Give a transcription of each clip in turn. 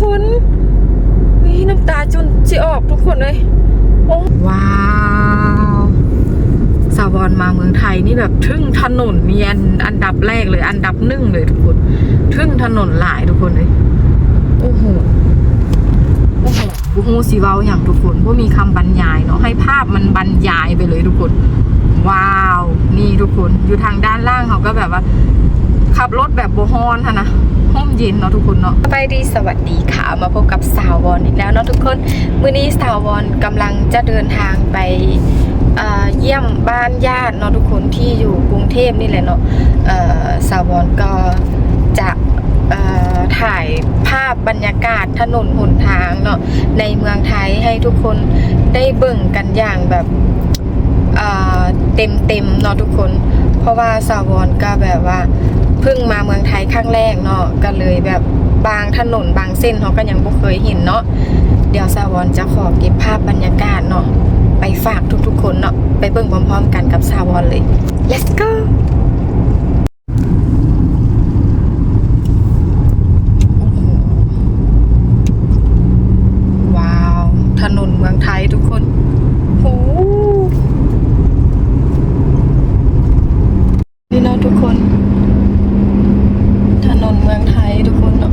คนนี่น้ำตาจนจะออกทุกคนเลยโอ้ว้าวสาวรมาเมืองไทยนี่แบบทึ่งถนนเนียนอันดับแรกเลย อันดับหนึ่งเลยทุกคน ทึ่งถนนหลายทุกคนเลยโอ้โหโอ้โหบูฮูสีเวาอย่างทุกคนว่ามีคำบรรยายเนาะให้ภาพมันบรรยายไปเลยทุกคน ว้าว นี่ทุกคนอยู่ทางด้านล่างเขาก็แบบว่า ขับรถแบบโบฮอนค่ะนะห้มเย็นเนาะทุกคนเนาะไปดีสวัสดีค่ะ มาพบกับสาววอนอีกแล้วเนาะทุกคนมื้อนี้สาววอนกำลังจะเดินทางไปเเยี่ยมบ้านญาติเนาะทุกคนที่อยู่กรุงเทพนี่แหละเนาะสาววอนก็จะถ่ายภาพบรรยากาศถนนหนทางเนาะในเมืองไทยให้ทุกคนได้เบิ่งกันอย่างแบบเต็มเต็มเนาะทุกคน เพราะว่าสาวรก็แบบว่า เพิ่งมาเมืองไทยครั้งแรกเนาะก็เลยแบบบางถนนบางเส้นเขาก็ยังบ่เคยเห็นเนาะเดี๋ยวสาวรจะขอเก็บภาพบรรยากาศเนาะไปฝากทุกๆ คนเนาะไปเบิ่งพร้อมๆ กันกับสาวรเลย let's go โอ้โหว้าว ถนนเมืองไทยทุกคนโหนี่เนาะทุกคนนเมืองไทยทุกคนเนาะ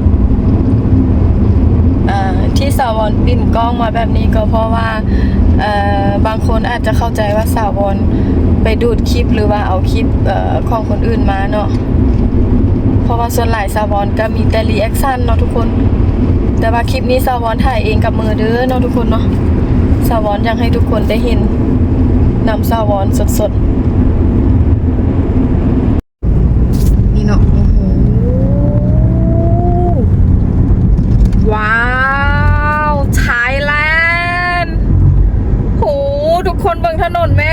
อ่าที่สาวรปิ่น กล้องมาแบบนี้ก็เพราะว่าบางคนอาจจะเข้าใจว่าสาวรไปดูดคลิปหรือว่าเอาคลิปอของคนอื่นมาเนาะเพราะว่าส่วนหลายสาวรก็มีแต่รีแอคชั่นเนาะทุกคน แต่ว่าคลิปนี้สาวรถ่ายเองกับมือเด้อเนาะทุกคนเนาะสาวรอยากให้ทุกคนได้เห็นนำสาวรสดๆ นี่เนาะโอ้โห ว้าวไทยแลนด์โห ทุกคนเบิ่งถนนไหม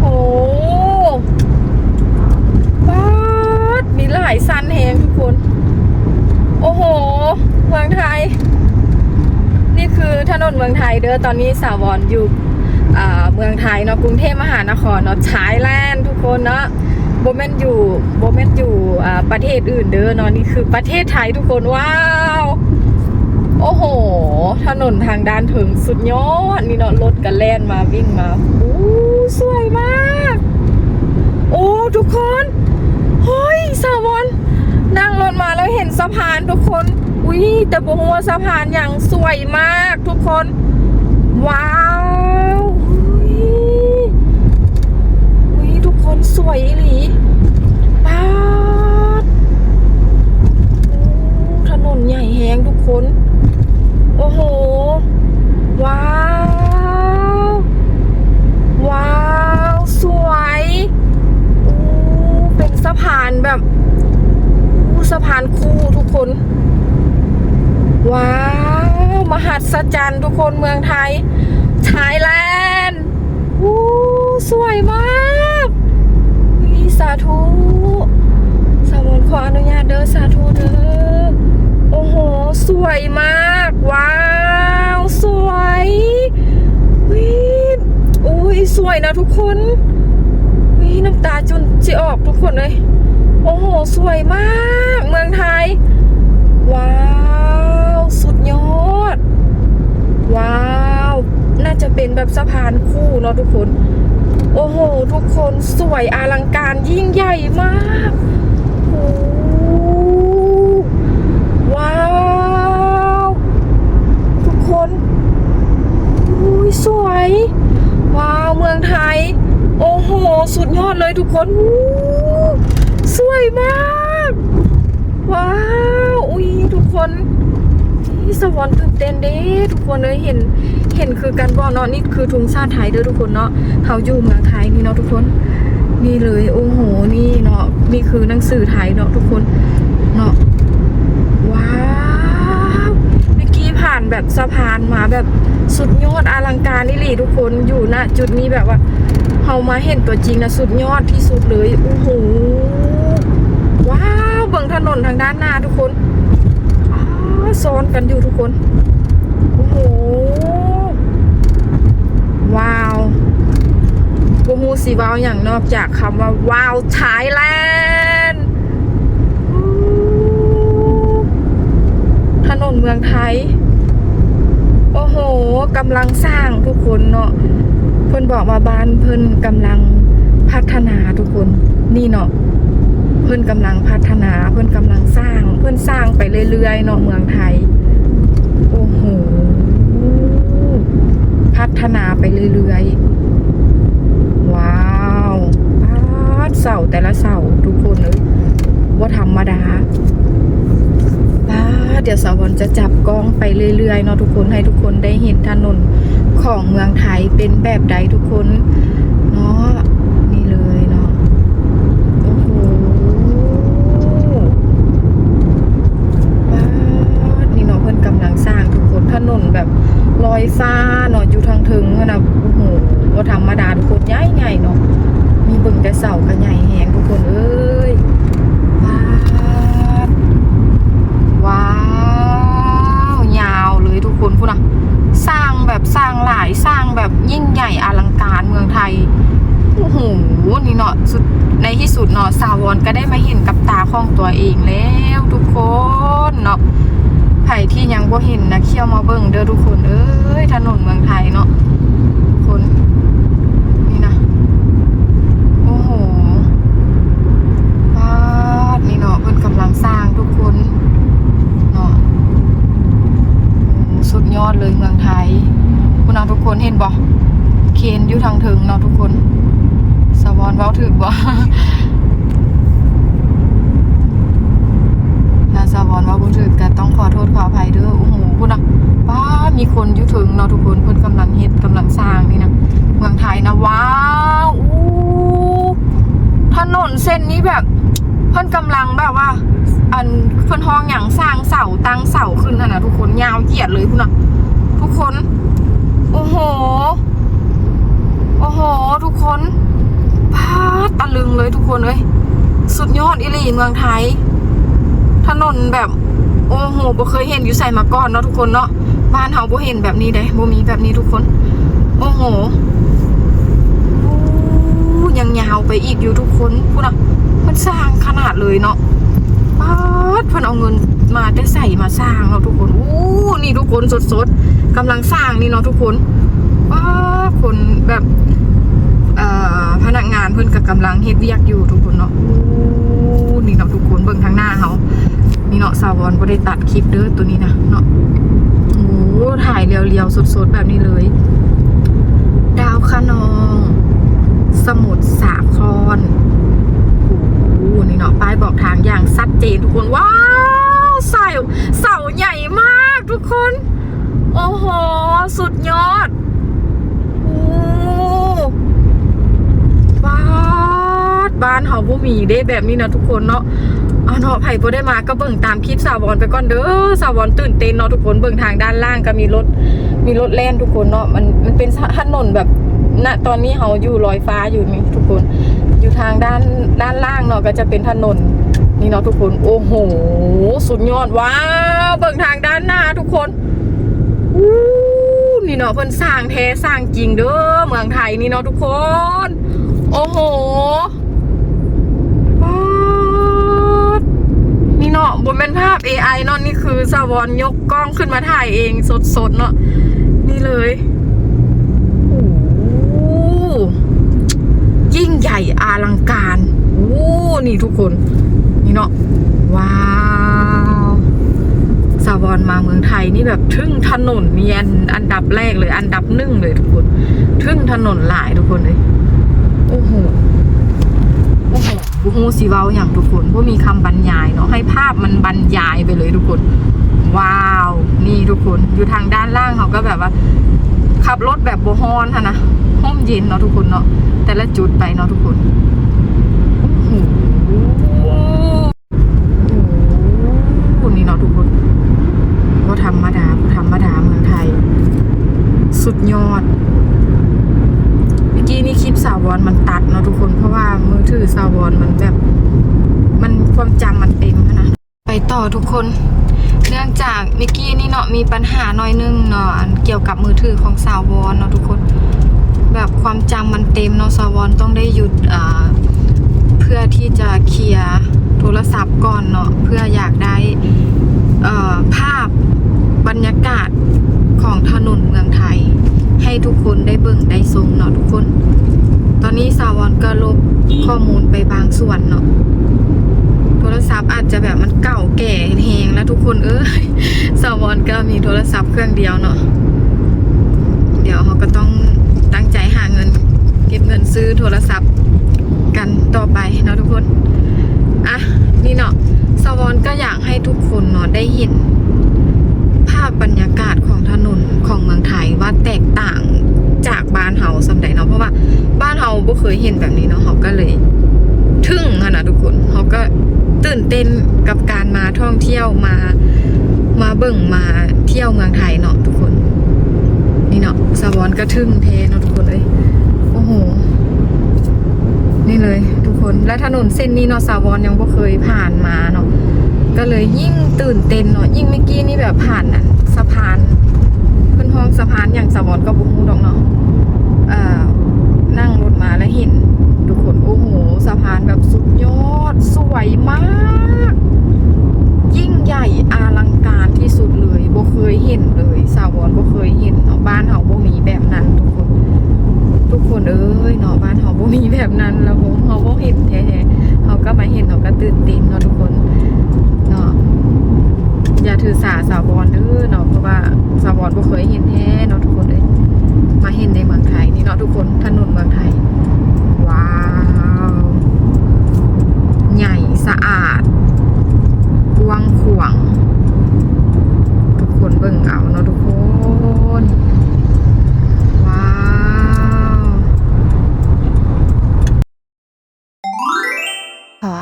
โหป๊าดมีหลายสันแหงทุกคน โอ้โห เมืองไทย นี่คือถ นนเมืองไทยเด้อตอนนี้สาวรอยู่อ่เมืองไทยเนาะกรุงเทพมหานครเนาะไทยแลนด์ทุกคนเนาะโบแมนอยู่โบแมนอยู่ประเทศอื่นเด้อเนาะนี่คือประเทศไทยทุกคนว้าวโอ้โห ถนนทางด้านถึงสุดยอดนี่เนาะรถกันแล่นมาวิ่งมาอู้สวยมาก โอ้ทุกคนเฮ้ยสาวอนนั่งรถมาแล้วเห็นสะพานทุกคน อุ้ยแต่บอกว่าสะพานอย่างสวยมากทุกคน ว้าวเฮ้ยอุ้ยทุกคนสวยอีหลีป๊าดโอ้ถนนใหญ่แหงทุกคน โอ้โห ว้าว ว้าว สวยโอ้เป็นสะพานแบบอู้สะพานคู่ทุกคน ว้าว มหัศจรรย์ทุกคนเมืองไทยไทยแลนด์ อู้สวยมากวิสาธุสาวรขออนุญาตเด้อสาธุเด้อ โอ้โห สวยมาก ว้าว สวยวิอุ้ยสวย นะทุกคนวิน้ำตาจนจะออกทุกคนเลย โอ้โห สวยมาก เมืองไทย ว้าว สุดยอด ว้าว น่าจะเป็นแบบสะพานคู่เนาะทุกคน โอ้โห ทุกคนสวยอลังการยิ่งใหญ่มากโอ้ว้าว ทุกคนอุ้ยสวย ไทยโอ้โห สุดยอดเลยทุกคนอู้สวยมาก ว้าว อุ้ยทุกคนที่สวรรค์ตื่นเต้นเด้ทุกคนเลยเห็นเห็นคือการบอกเนาะนี่คือทุงชาติไทยเด้อทุกคนเนาะเขาอยู่เมืองไทยนี่เนาะทุกคนนี่เลยโอ้โหนี่เนาะนี่คือหนังสือไทยเนาะทุกคนเนาะว้าวเมื่อกี้ผ่าน แบบสะพานมาแบบสุดยอดอลังการนี่หลีทุกคนอยู่ณจุดนี้แบบว่าเขามาเห็นตัวจริงนะสุดยอดที่สุดเลยโอ้โหว้าวเบิ่งถนนทางด้านหน้าทุกคนซ้อนกันอยู่ทุกคนโอ้โหว้าวบูฮูสีว้าวอย่างนอกจากคำว่าว้าวไทยแลนด์ถนนเมืองไทย โอ้โหกำลังสร้างทุกคนเนาะเพิ่นบอกมาบ้านเพิ่นกำลังพัฒนาทุกคน นี่เนาะเพิ่นกำลังพัฒนา เพิ่นกำลังสร้าง เพิ่นสร้างไปเรื่อยๆเนาะเมืองไทย โอ้โหพัฒนาไปเรื่อยๆ ว้าวปาดเสาแต่ละเสาทุกคนเลยว่าธรรมดาป้า เดี๋ยวสาวรจะจับกล้องไปเรื่อยๆเนาะทุกคนให้ทุกคนได้เห็นถนนของเมืองไทยเป็นแบบใดทุกคนเนาะนี่เลยเนาะโอ้โหป้าดนี่เนาะเพิ่นกำลังสร้างทุกคนถนนแบบลอยฟ้าเนาะอยู่ทางถึงขนาดโอ้โหว่าธรรมดาทุกคนใหญ่ๆเนาะ มีเบิ่งแต่เสาก็ใหญ่แหงทุกคนเอ้ยว้าวว้าวยาวเลยทุกคนพูดนะสร้างแบบสร้างหลายสร้างแบบยิ่ง ใหญ่อลังการเมืองไทยโอ้โหนี่เนาะสุดในที่สุดเนาะสาวรก็ได้มาเห็นกับตาของตัวเองแล้วทุกคนเนาะไผ่ที่ยังบ่เห็นนะเขี่ยวมาเบิ่งเด้อทุกคนเอ้ยถนนเมืองไทยเนาะทุกคนนี่นะโอ้โหป้าดนี่เนาะเพิ่นกำลังสร้างทุกคนเนาะสุดยอดเลยเมืองไทยคุณเอาทุกคนเห็นบ่ เคนอยู่ทางถึงเนาะทุกคน สวอนเว้าถึกบ่ถ้าสวอนเว้าบ่ถึกก็ต้องขอโทษขออภัยเด้อโอ้โหคุณนะป้ามีคนอยู่ถึงเนาะทุกคนเพิ่นกำลังเฮ็ดกำลังสร้างนี่นะเมืองไทยนะว้าวอู้ถนนเส้นนี้แบบเพิ่นกำลังแบบว่า อันเพิ่นห้องอย่างสร้างเสาตั้งเสาขึ้นน่ะนะทุกคนยาวเหยียดเลยคุณนะทุกคน โอ้โห โอ้โห ทุกคนพาดตะลึงเลยทุกคนเลยสุดยอดอิลีเมืองไทย ถนนแบบ โอ้โหบ่เคยเห็นอยู่ใส่มาก่อนเนาะทุกคนเนาะบ้านเฮาบ่เห็นแบบนี้เด้บ่มีแบบนี้ทุกคน โอ้โหยังยาวไปอีกอยู่ทุกคนพูดนะมันสร้างขนาดเลยเนาะป๊าดเพิ่นเอาเงินมาได้ใส่มาสร้างเนาะทุกคนอู้นี่ทุกคนสดๆกำลังสร้างนี่เนาะทุกคน ป๊าคนแบบเอ่อพนักงานเพิ่อนก็กำลังเฮ็ดเวียกอยู่ทุกคนเนาะอู้นี่เนาะทุกคนเบิ่งทางหน้าเขานี่เนาะสาวรบ่ได้ตัดคลิปเด้อตัวนี้นะเนาะโอ้ถ่ายเรียวๆสดๆแบบนี้เลย ดาวคะนอง สมุทรสาครโอ้นี่เนาะป้ายบอกทางอย่างชัดเจนทุกคนว้าวเสาเสาใหญ่มากทุกคน โอ้โห สุดยอดโอ้บ้าน บ้านเฮาบ่มีเด้แบบนี้นะทุกคนเนาะเอาเนาะไผ่บ่ได้มาก็เบิ่งตามคลิปสาวรไปก่อนเด้อสาวรตื่นเต้นเนาะทุกคนเบิ่งทางด้านล่างก็มีรถมีรถแล่นทุกคนเนาะมันมันเป็นถนนแบบณตอนนี้เขาอยู่ลอยฟ้าอยู่นี่ทุกคน อยู่ทางด้านด้านล่างเนาะก็จะเป็นถนนนี่เนาะทุกคนโอ้โหสุดยอดว้าวเบิ่งทางด้านหน้าทุกคนอู้นี่เนาะเพิ่นสร้างแท้สร้างจริงเด้อเมืองไทยนี่เนาะทุกคน โอ้โห นี่เนาะบนเป็นภาพ AI เนาะนี่คือสวรรค์ยกกล้องขึ้นมาถ่ายเองสดๆเนาะนี่เลยโอ้ยิ่งใหญ่อลังการโอ้นี่ทุกคน นี่เนาะว้าวสาวรมาเมืองไทยนี่แบบทึ่งถนนเนียนอันดับแรกเลย อันดับหนึ่งเลยทุกคน ทึ่งถนนหลายทุกคนเลยโอ้โหโอ้โหบู ฮูสีเวาอย่างทุกคนว่าะมีคำบรรยายเนาะให้ภาพมันบรรยายไปเลยทุกคน ว้าว นี่ทุกคนอยู่ทางด้านล่างเขาก็แบบว่า ขับรถแบบโบฮอนค่ะนะห้อมเย็นเนาะทุกคนเนาะแต่ละจุดไปเนาะทุกคนโอ้โหนี่เนาะทุกคนก็ธรรมดาบ่ธรรมดาเมืองไทย สุดยอด เมื่อกี้นี่คลิปสาวรมันตัดเนาะทุกคน มือถือสาวรมันแบบ มันความจำมันเต็มนะ ไปต่อทุกคน เนื่องจากเมื่อกี้นี่เนาะมีปัญหาหน่อยนึงเนาะเกี่ยวกับมือถือของสาวรเนาะทุกคน แบบความจำมันเต็มเนาะสาวรต้องได้หยุดอ่าเพื่อที่จะเคลียร์โทรศัพท์ก่อนเนาะเพื่ออยากได้เอ่อภาพบรรยากาศของถนนเมืองไทย ให้ทุกคนได้เบิ่งได้ชมเนาะทุกคน ตอนนี้สาวอนก็ลบข้อมูลไปบางส่วนเนาะโทรศัพท์อาจจะแบบมันเก่าแก่แหงแล้วทุกคนเอ้ยสาวอนก็มีโทรศัพท์เครื่องเดียวเนาะเดี๋ยวเขาก็ต้องตั้งใจหาเงิน เก็บเงินซื้อโทรศัพท์กันต่อไปเนาะทุกคนอะนี่เนาะสวอนก็อยากให้ทุกคนเนาะได้เห็น ภาบรรยากาศของถนนของเมืองไทยว่าแตกต่างจากบ้านเฮาสำใดเนาะเพราะว่าบ้านเฮาบ่เคยเห็นแบบนี้เนาะเขาก็เลยทึ่งอะนะทุกคนเขาก็ตื่นเต้นกับการมาท่องเที่ยวมามาเบิ่งมาเที่ยวเมืองไทยเนาะทุกคน นี่เนาะสวอนก็ทึ่งเทเนาะทุกคนเลยโอ้โหนี่เลย ทุกคนและถนนเส้นนี้เนาะสาวรยังบ่เคยผ่านมาเนาะก็เลยยิ่งตื่นเต้นเนาะยิ่งเมื่อกี้นี่แบบผ่านน่ะ สะพานขึ้นห้องสะพานอย่างสวรก็บุฮูดอกเนาะนั่งรถมาแล้วเห็นทุกคนโอ้โหสะพานแบบสุดยอด สวยมาก ยิ่งใหญ่อลังการที่สุดเลยบ่เคยเห็นเลย สาวรบ่เคยเห็นเนาะบ้านเฮาบ่มีแบบนั้นทุกคน ทุกคนเอ้ยเนาะบ้านเฮาบ่มีแบบนั้น แล้วผมเฮาบ่เห็นแท้ๆเฮาก็มาเห็นเฮาก็ตื่นเต้นเนาะทุกคนเนาะ ถือสาสาวบอลเด้อเนาะเพราะว่าสาวบอลบ่เคยเห็นแท้เนาะทุกคนเลยมาเห็นในเมืองไทยนี่เนาะทุกคนถนนเมืองไทย ว้าว ใหญ่สะอาดกว้างขวาง ทุกคนเบิ่งเอาเนาะทุกคน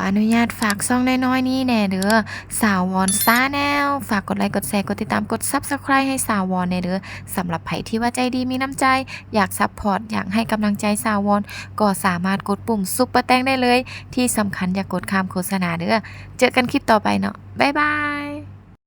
ออนุญาตฝากซ่องน้อยๆนี่แน่เด้อสาววอนซ่าแนว ฝากกดไลค์กดแชร์กดติดตามกด Subscribe ให้สาววอนแน่เด้อสำหรับไผที่ว่าใจดีมีน้ำใจ อยากซัพพอร์ตอยากให้กำลังใจสาววอนก็สามารถกดปุ่มซุปเปอร์แตงได้เลย ที่สำคัญอย่ากกดข้ามโฆษณาเด้อเจอกันคลิปต่อไปเนาะบ๊ายบาย